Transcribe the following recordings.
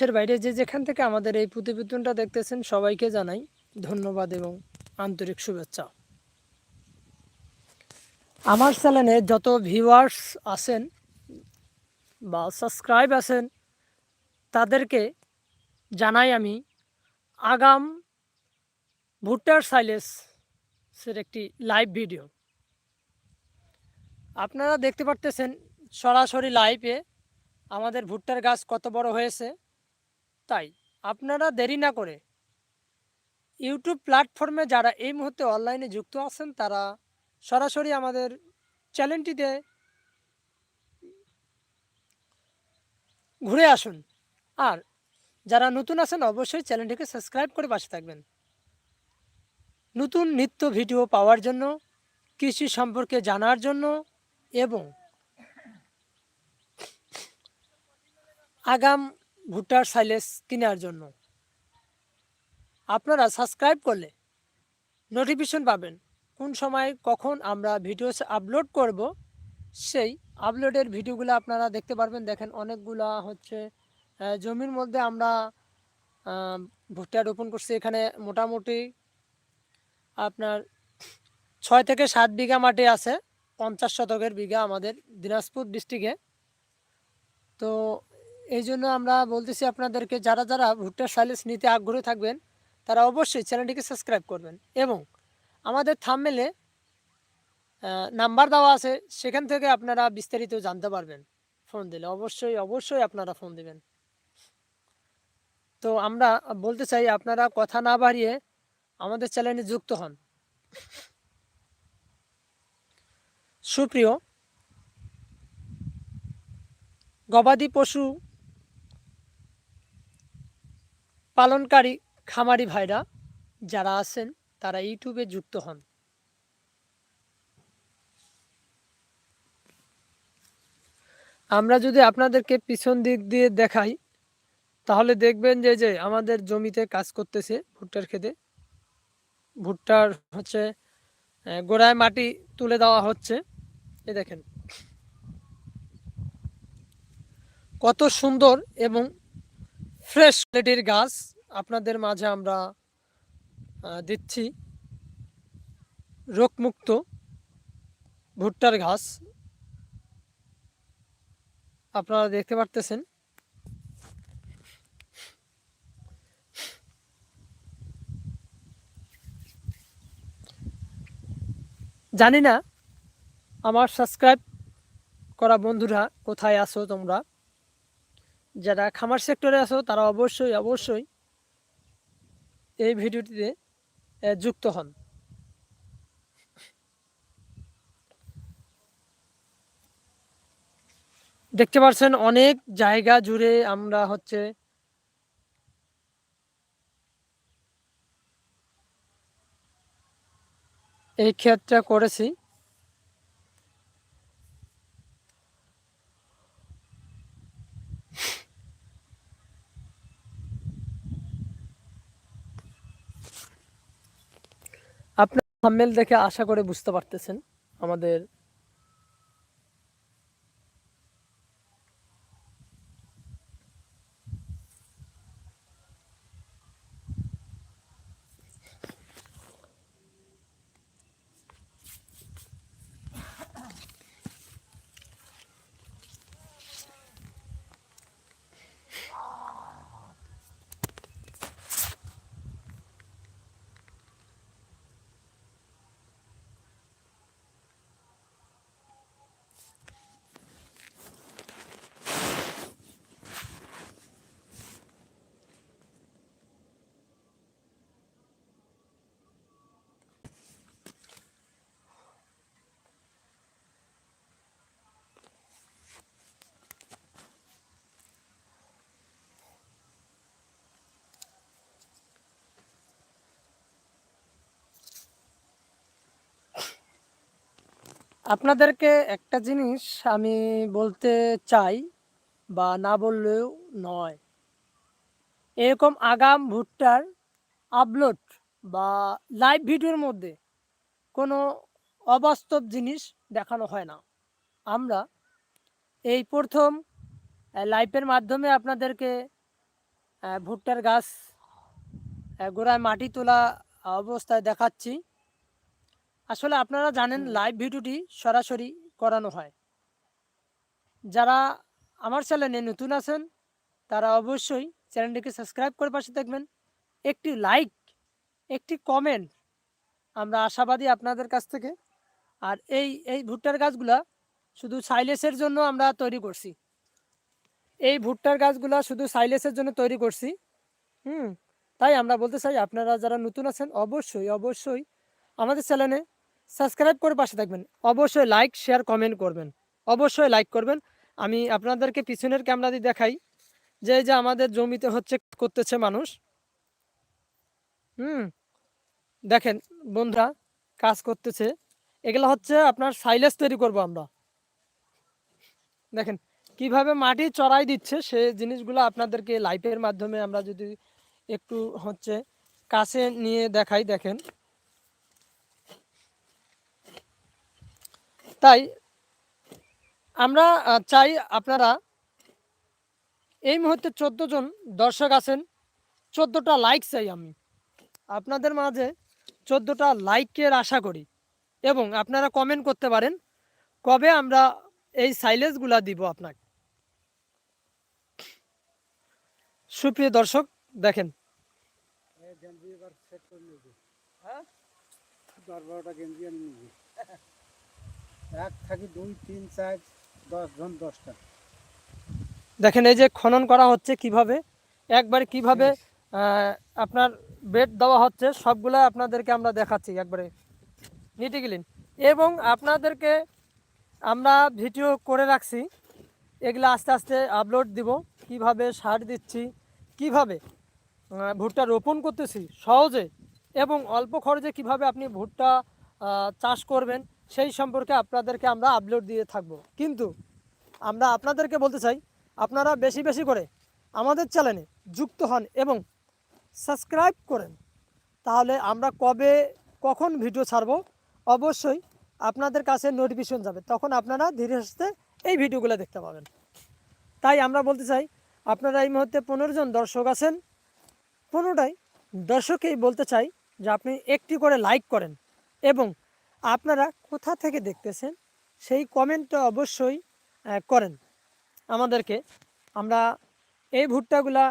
দেশের বাইরে যে যেখান থেকে আমাদের এই প্রতিবেদনটা দেখতেছেন, সবাইকে জানাই ধন্যবাদ এবং আন্তরিক শুভেচ্ছা। আমার চ্যানেলে যত ভিউয়ার্স আছেন বা সাবস্ক্রাইব আছেন, তাদেরকে জানাই আমি আগাম ভুট্টার সাইলেসের একটি লাইভ ভিডিও আপনারা দেখতে পারতেছেন সরাসরি লাইভে আমাদের ভুট্টার গাছ কত বড় হয়েছে। তাই আপনারা দেরি না করে ইউটিউব প্ল্যাটফর্মে যারা এই মুহূর্তে অনলাইনে যুক্ত আছেন, তারা সরাসরি আমাদের চ্যানেলটিতে ঘুরে আসুন। আর যারা নতুন আছেন, অবশ্যই চ্যানেলটিকে সাবস্ক্রাইব করে পাশে থাকবেন। নতুন নিত্য ভিডিও পাওয়ার জন্য, কৃষি সম্পর্কে জানার জন্য এবং আগাম ভুট্টার সাইলেস কেনার জন্য। আপনারা সাবস্ক্রাইব করলে নোটিফিকেশন পাবেন কোন সময় কখন আমরা ভিডিও আপলোড করব। সেই আপলোডের ভিডিওগুলো আপনারা দেখতে পারবেন। দেখেন অনেকগুলা হচ্ছে জমির মধ্যে আমরা ভুট্টা রোপণ করছি। এখানে মোটামুটি আপনার ছয় থেকে সাত বিঘা মাটি আছে। পঞ্চাশ শতকের বিঘা আমাদের দিনাজপুর ডিস্ট্রিক্টে তো এই জন্য আমরা বলতেছি আপনাদেরকে, যারা যারা ভুট্টার সাইলেন্স নিতে আগ্রহী থাকবেন, তারা অবশ্যই চ্যানেলটিকে সাবস্ক্রাইব করবেন এবং আমাদের থামমেলে নাম্বার দেওয়া আছে, সেখান থেকে আপনারা বিস্তারিত জানতে পারবেন। ফোন দিলে অবশ্যই অবশ্যই আপনারা ফোন দিবেন। তো আমরা বলতে চাই, আপনারা কথা না বাড়িয়ে আমাদের চ্যানেলে যুক্ত হন। সুপ্রিয়, গবাদি পশু পালনকারী খামারি ভাইরা যারা আছেন, তারা ইউটিউবে যুক্ত হন। আমরা যদি আপনাদেরকে পিছন দিক দিয়ে দেখাই, তাহলে দেখবেন যে যে আমাদের জমিতে কাজ করতেছে ভুট্টার খেতে। ভুট্টার হচ্ছে গোড়ায় মাটি তুলে দেওয়া হচ্ছে। এ দেখেন। কত সুন্দর এবং ফ্রেশ কোয়ালিটির গাছ আপনাদের মাঝে আমরা দিচ্ছি। রোগমুক্ত ভুট্টার ঘাস আপনারা দেখতে পারতেছেন। জানি না আমার সাবস্ক্রাইব করা বন্ধুরা কোথায় আসো তোমরা। যারা খামার সেক্টরে আছো, তারা অবশ্যই অবশ্যই এই ভিডিওটিতে যুক্ত হন। দেখতে পাচ্ছেন, অনেক জায়গা জুড়ে আমরা হচ্ছে এই ক্ষেতটা করেছি। থাম্বনেল দেখে আশা করে বুঝতে পারতেছেন আমাদের আপনাদেরকে একটা জিনিস আমি বলতে চাই বা না বললেও নয়। এরকম আগাম, ভুট্টার আপলোড বা লাইভ ভিডিওর মধ্যে কোনো অবাস্তব জিনিস দেখানো হয় না। আমরা এই প্রথম লাইভের মাধ্যমে আপনাদেরকে ভুট্টার গাছ গোড়ায় মাটি তোলা অবস্থায় দেখাচ্ছি। আসলে আপনারা জানেন লাইভ ভিডিওটি সরাসরি করানো হয়। যারা আমার চ্যানেলে নতুন আছেন তারা অবশ্যই চ্যানেলটিকে সাবস্ক্রাইব করে পাশে দেখবেন একটি লাইক একটি কমেন্ট আমরা আশাবাদী আপনাদের কাছ থেকে। আর এই এই ভুট্টার গাছগুলা শুধু সাইলেসের জন্য আমরা তৈরি করছি। এই ভুট্টার গাছগুলা শুধু সাইলেসের জন্য তৈরি করছি। হুম তাই আমরা বলতে চাই আপনারা যারা নতুন আছেন অবশ্যই অবশ্যই আমাদের চ্যানেলে সাবস্ক্রাইব করে পাশে থাকবেন। অবশ্যই লাইক শেয়ার কমেন্ট করবেন। অবশ্যই লাইক করবেন। আমি আপনাদেরকে পিছনের ক্যামেরা দিয়ে দেখাই। যে যে আমাদের জমিতে হচ্ছে করতেছে মানুষ। হুম, দেখেন বন্ধুরা, কাজ করতেছে। এগুলো হচ্ছে আপনার সাইলেস তৈরি করব আমরা। দেখেন কীভাবে মাটি চড়াই দিচ্ছে, সে জিনিসগুলো আপনাদেরকে লাইফের মাধ্যমে আমরা যদি একটু হচ্ছে কাছে নিয়ে দেখাই, দেখেন। তাই আমরা চাই আপনারা এই মুহূর্তে চোদ্দ জন দর্শক আছেন, চোদ্দোটা লাইক চাই আমি। আপনাদের মাঝে চোদ্দোটা লাইকের আশা করি এবং আপনারা কমেন্ট করতে পারেন, কবে আমরা এই সাইলেজগুলা দিব আপনাকে। সুপ্রিয় দর্শক, দেখেন। হ্যাঁ? বারোটা গেঞ্জি আমি এক থাকি দুই তিন চার দশ জন দশটা। দেখেন এই যে খনন করা হচ্ছে কীভাবে? একবারে কীভাবে আপনার বেড দেওয়া হচ্ছে সবগুলা আপনাদেরকে আমরা দেখাচ্ছি একবারে। নিটে গেলেন এবং আপনাদেরকে আমরা ভিডিও করে রাখছি এগুলো আস্তে আস্তে আপলোড দিব কীভাবে সার দিচ্ছি কীভাবে ভুট্টা রোপণ করতেছি সহজে এবং অল্প খরচে কীভাবে আপনি ভুট্টা চাষ করবেন সেই সম্পর্কে আপনাদেরকে আমরা আপলোড দিয়ে থাকব। কিন্তু আমরা আপনাদেরকে বলতে চাই, আপনারা বেশি বেশি করে আমাদের চ্যানেলে যুক্ত হন এবং সাবস্ক্রাইব করেন। তাহলে আমরা কবে, কখন ভিডিও ছাড়বো? অবশ্যই আপনাদের কাছে নোটিফিকেশন যাবে। তখন আপনারা ধীরে সুস্থে এই ভিডিওগুলো দেখতে পাবেন। তাই আমরা বলতে চাই, আপনারা এই মুহূর্তে পনেরো জন দর্শক আছেন। পনেরোটাই দর্শকেই বলতে চাই যে আপনি একটি করে লাইক করেন এবং আপনারা কোথা থেকে দেখতেছেন সেই কমেন্টটা অবশ্যই করেন। আমাদেরকে আমরা এই ভুট্টাগুলা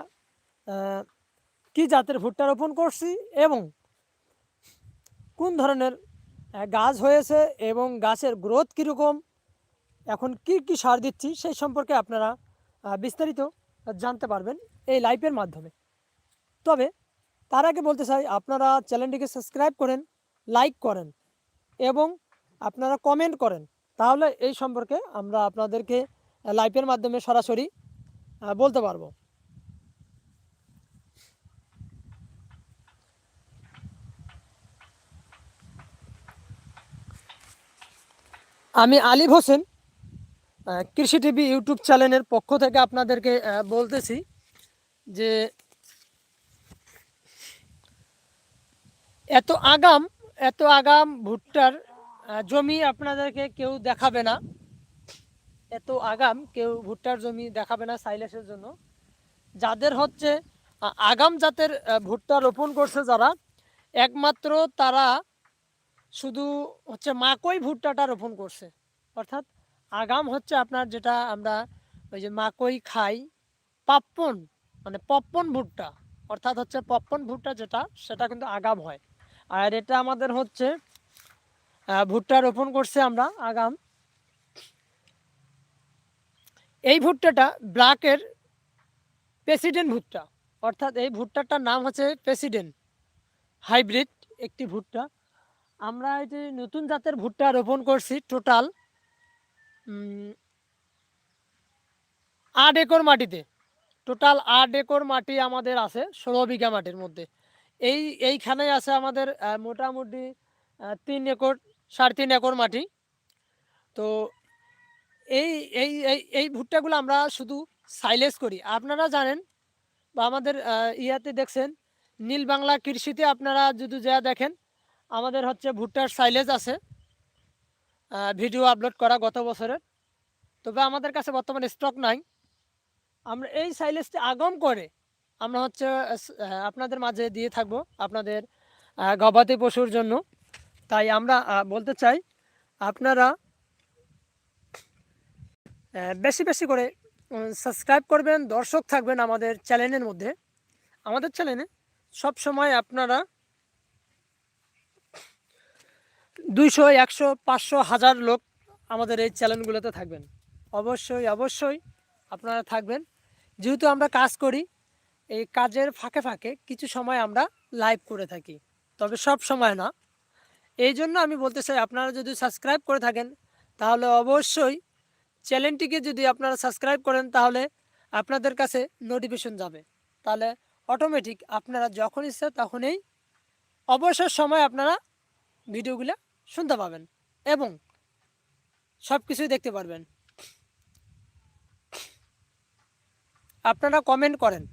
কি জাতের ভুট্টা রোপণ করছি এবং কোন ধরনের গাছ হয়েছে এবং গাছের গ্রোথ কীরকম, এখন কি কি সার দিচ্ছি সেই সম্পর্কে আপনারা বিস্তারিত জানতে পারবেন এই লাইভের মাধ্যমে। তবে তার আগে বলতে চাই, আপনারা চ্যানেলটিকে সাবস্ক্রাইব করেন লাইক করেন। এবং আপনারা কমেন্ট করেন। তাহলে এই সম্পর্কে আমরা আপনাদেরকে লাইভের মাধ্যমে সরাসরি বলতে পারব। আমি আলিফ হোসেন কৃষি টিভি ইউটিউব চ্যানেলের পক্ষ থেকে আপনাদেরকে বলতেছি যে এত আগাম এত আগাম ভুট্টার জমি আপনাদেরকে কেউ দেখাবে না। এত আগাম কেউ ভুট্টার জমি দেখাবে না সাইলেসের জন্য। যাদের হচ্ছে আগাম জাতের ভুট্টা রোপণ করছে যারা, একমাত্র তারা শুধু হচ্ছে মাকই ভুট্টাটা রোপণ করছে। অর্থাৎ আগাম হচ্ছে আপনার যেটা আমরা ওই যে মাকই খাই, পাপ্পন মানে পপ্পন ভুট্টা। অর্থাৎ হচ্ছে পপ্পন ভুট্টা যেটা, সেটা কিন্তু আগাম হয়। আর এটা আমাদের হচ্ছে ভুট্টা রোপণ করছে আমরা আগাম। এই ভুট্টাটা ব্ল্যাকের প্রেসিডেন্ট ভুট্টা, অর্থাৎ এই ভুট্টাটার নাম হচ্ছে প্রেসিডেন্ট। হাইব্রিড একটি ভুট্টা। আমরা এই যে নতুন জাতের ভুট্টা রোপণ করছি টোটাল আট একর মাটিতে। টোটাল আট একর মাটি আমাদের আছে, ষোলো বিঘা মাটির মধ্যে। এই, এইখানে আছে আমাদের মোটামুটি তিন একর, সাড়ে তিন একর মাটি। তো এই এই এই ভুট্টাগুলো আমরা শুধু সাইলেজ করি। আপনারা জানেন বা আমাদের ইয়াতে দেখছেন, নীল বাংলা কৃষিতে আপনারা যদি যা দেখেন, আমাদের হচ্ছে ভুট্টার সাইলেজ আছে। ভিডিও আপলোড করা গত বছরের। তবে আমাদের কাছে বর্তমানে স্টক নাই। আমরা এই সাইলেজটি আগম করে আমরা হচ্ছে আপনাদের মাঝে দিয়ে থাকব আপনাদের গবাদি পশুর জন্য। তাই আমরা বলতে চাই, আপনারা বেশি বেশি করে সাবস্ক্রাইব করবেন, দর্শক থাকবেন আমাদের চ্যানেলের মধ্যে। আমাদের চ্যানেলে সব সময় আপনারা দুইশো, একশো, পাঁচশো, হাজার লোক আমাদের এই চ্যানেলগুলোতে থাকবেন। অবশ্যই অবশ্যই আপনারা থাকবেন। যেহেতু আমরা কাজ করি এই কাজের ফাঁকে ফাঁকে কিছু সময় আমরা লাইভ করে থাকি। তবে সব সময় না। এই জন্য আমি বলতে চাই, আপনারা যদি সাবস্ক্রাইব করে থাকেন, তাহলে অবশ্যই চ্যানেলটিকে যদি আপনারা সাবস্ক্রাইব করেন, তাহলে আপনাদের কাছে নোটিফিকেশন যাবে। তাহলে অটোমেটিক আপনারা যখন ইচ্ছা তখনই অবসর সময় আপনারা ভিডিওগুলো শুনতে পাবেন এবং সব কিছুই দেখতে পারবেন। আপনারা কমেন্ট করেন।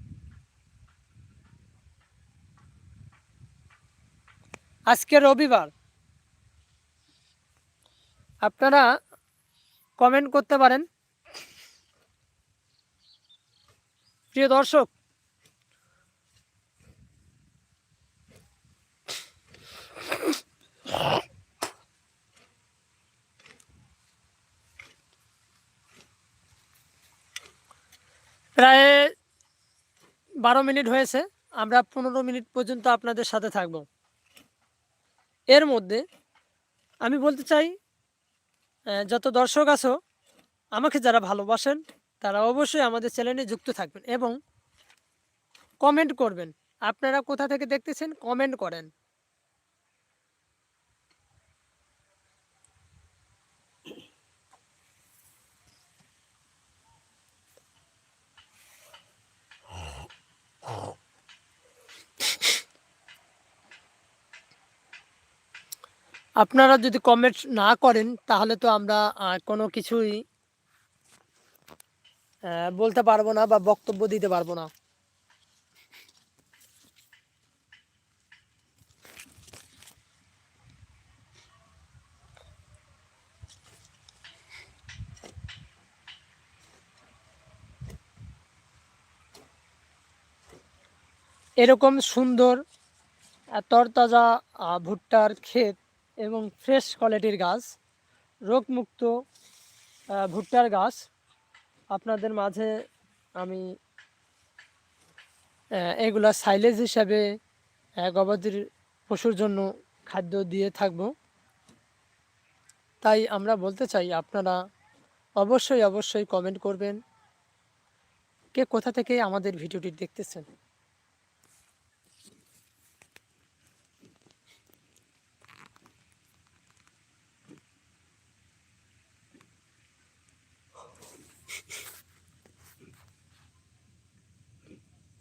আজকে রবিবার। আপনারা কমেন্ট করতে পারেন। প্রিয় দর্শক, প্রায় বারো মিনিট হয়েছে। আমরা পনেরো মিনিট পর্যন্ত আপনাদের সাথে থাকব। এর মধ্যে আমি বলতে চাই যত দর্শক আছো, আমাকে যারা ভালোবাসেন, তারা অবশ্যই আমাদের চ্যানেলে যুক্ত থাকবেন এবং কমেন্ট করবেন। আপনারা কোথা থেকে দেখতেছেন কমেন্ট করেন। আপনারা যদি কমেন্ট না করেন, তাহলে তো আমরা কোনো কিছুই বলতে পারব না বা বক্তব্য দিতে পারব না। এরকম সুন্দর তরতাজা ভুট্টার ক্ষেত এবং ফ্রেশ কোয়ালিটির গাছ, রোগমুক্ত ভুট্টার গাছ। আপনাদের মাঝে আমি এগুলা সাইলেজ হিসাবে গবাদির পশুর জন্য খাদ্য দিয়ে থাকব। তাই আমরা বলতে চাই, আপনারা অবশ্যই অবশ্যই কমেন্ট করবেন। কে কোথা থেকে আমাদের ভিডিওটি দেখতেছেন?